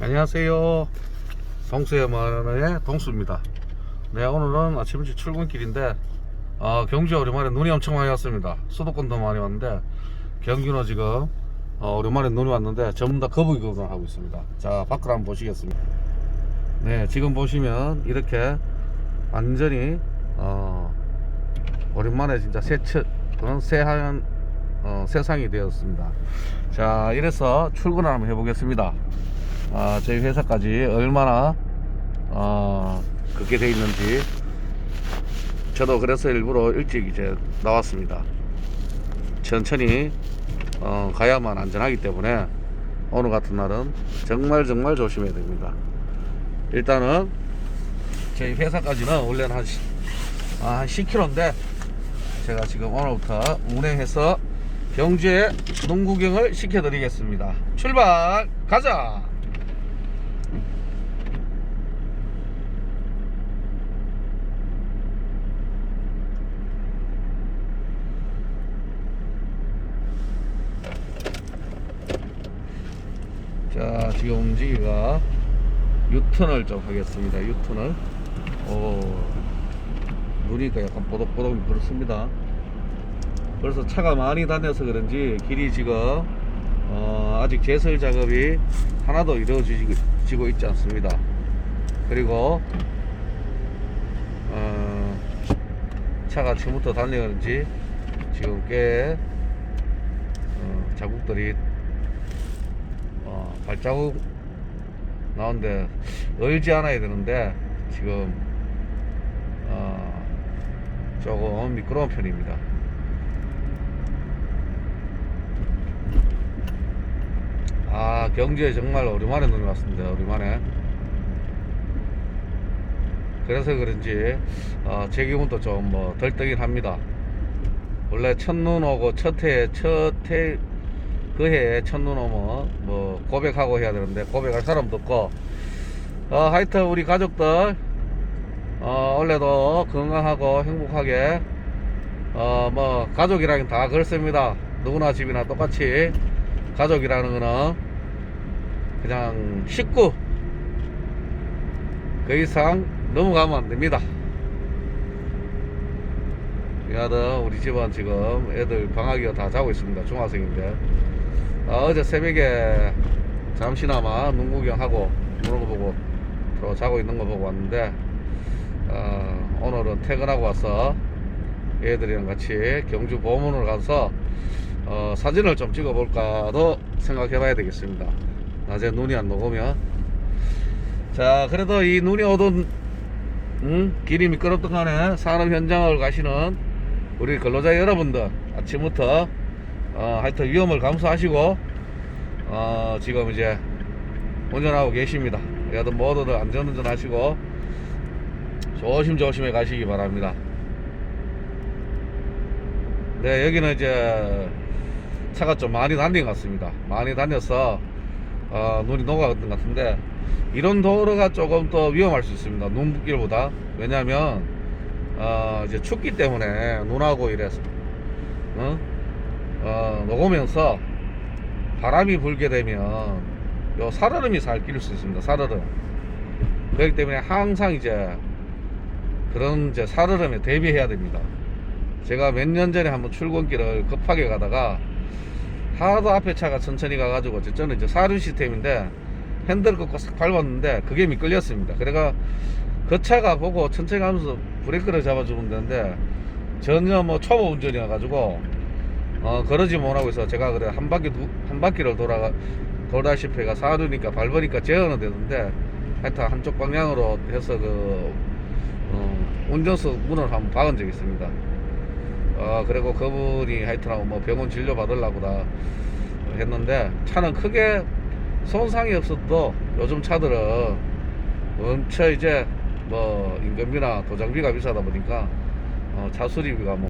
안녕하세요. 동수의 마을의 동수입니다. 네, 오늘은 아침 일찍 출근길인데, 어, 경주에 오랜만에 눈이 엄청 많이 왔습니다. 수도권도 많이 왔는데, 경주는 지금, 어, 오랜만에 눈이 왔는데, 전부 다 거북이 구경을 하고 있습니다. 자, 밖을 한번 보시겠습니다. 네, 지금 보시면, 이렇게, 완전히, 어, 오랜만에 진짜 새처, 어, 새하얀, 어, 세상이 되었습니다. 자, 이래서 출근을 한번 해보겠습니다. 아, 저희 회사까지 얼마나 어, 그게 돼 있는지 저도 그래서 일부러 일찍 이제 나왔습니다. 천천히 어, 가야만 안전하기 때문에 오늘 같은 날은 정말 정말 조심해야 됩니다. 일단은 저희 회사까지는 원래는 한, 시, 아, 한 10km인데 제가 지금 오늘부터 운행해서 경주에 농구경을 시켜드리겠습니다. 출발 가자. 자 지금 움직이가 유턴을 좀 하겠습니다. 유턴을. 오 눈이니까 약간 보독보독 그렇습니다. 그래서 차가 많이 다녀서 그런지 길이 지금 어, 아직 제설 작업이 하나도 이루어지고 있지 않습니다. 그리고 어, 차가 처음부터 달려는지 지금 꽤 어, 자국들이 어, 발자국 나오는데 얼지 않아야 되는데 지금 어, 조금 미끄러운 편입니다. 아 경주에 정말 오랜만에 눈이 왔습니다. 오랜만에 그래서 그런지 어, 제 기분도 좀 뭐 덜 뜨긴 합니다. 원래 첫눈 오고 첫해 첫해 그 해에 첫눈 오면 뭐 고백하고 해야 되는데 고백할 사람도 없고. 어, 하여튼 우리 가족들 어, 원래도 건강하고 행복하게 어, 뭐 가족이라긴 다 그렇습니다. 누구나 집이나 똑같이 가족이라는 거는 그냥 식구 그 이상 넘어가면 안 됩니다. 이 아들 우리 집은 지금 애들 방학이가 다 자고 있습니다. 중학생인데 어, 제 새벽에 잠시나마 눈 구경하고 거 보고 또 자고 있는 거 보고 왔는데 어, 오늘은 퇴근하고 와서 애들이랑 같이 경주 보문을 가서 어, 사진을 좀 찍어 볼까도 생각해 봐야 되겠습니다. 낮에 눈이 안 녹으면. 자 그래도 이 눈이 오던 음, 길이 미끄럽던 간에 산업 현장을 가시는 우리 근로자 여러분들 아침부터 어, 하여튼 위험을 감수하시고 어, 지금 이제 운전하고 계십니다. 여하튼 모두들 안전운전 하시고 조심조심해 가시기 바랍니다. 네, 여기는 이제 차가 좀 많이 다닌 것 같습니다. 많이 다녀서 어, 눈이 녹아갔던 것 같은데 이런 도로가 조금 더 위험할 수 있습니다. 눈길보다 왜냐하면 어, 이제 춥기 때문에 눈하고 이래서 어? 어, 녹으면서 바람이 불게 되면 요 살얼음이 살 끼를 수 있습니다. 살얼음. 그렇기 때문에 항상 이제 그런 이제 살얼음에 대비해야 됩니다. 제가 몇 년 전에 한번 출근길을 급하게 가다가 하도 앞에 차가 천천히 가가지고 저는 이제 사륜 시스템인데 핸들을 꺾고 싹 밟았는데 그게 미끌렸습니다. 그래가 그 차가 보고 천천히 가면서 브레이크를 잡아주면 되는데 전혀 뭐 초보 운전이어가지고 어, 그러지 못하고 있어. 제가 그래 한 바퀴 두, 한 바퀴를 돌아가 돌다시피 가 사르니까 밟으니까 제어는 되는데 하여튼 한쪽 방향으로 해서 그 어, 운전석 문을 한번 박은 적이 있습니다. 어, 그리고 그분이 하여튼 뭐 병원 진료 받으려고 다 했는데 차는 크게 손상이 없어도 요즘 차들은 엄청 이제 뭐 인건비나 도장비가 비싸다 보니까 어, 차 수리비가 뭐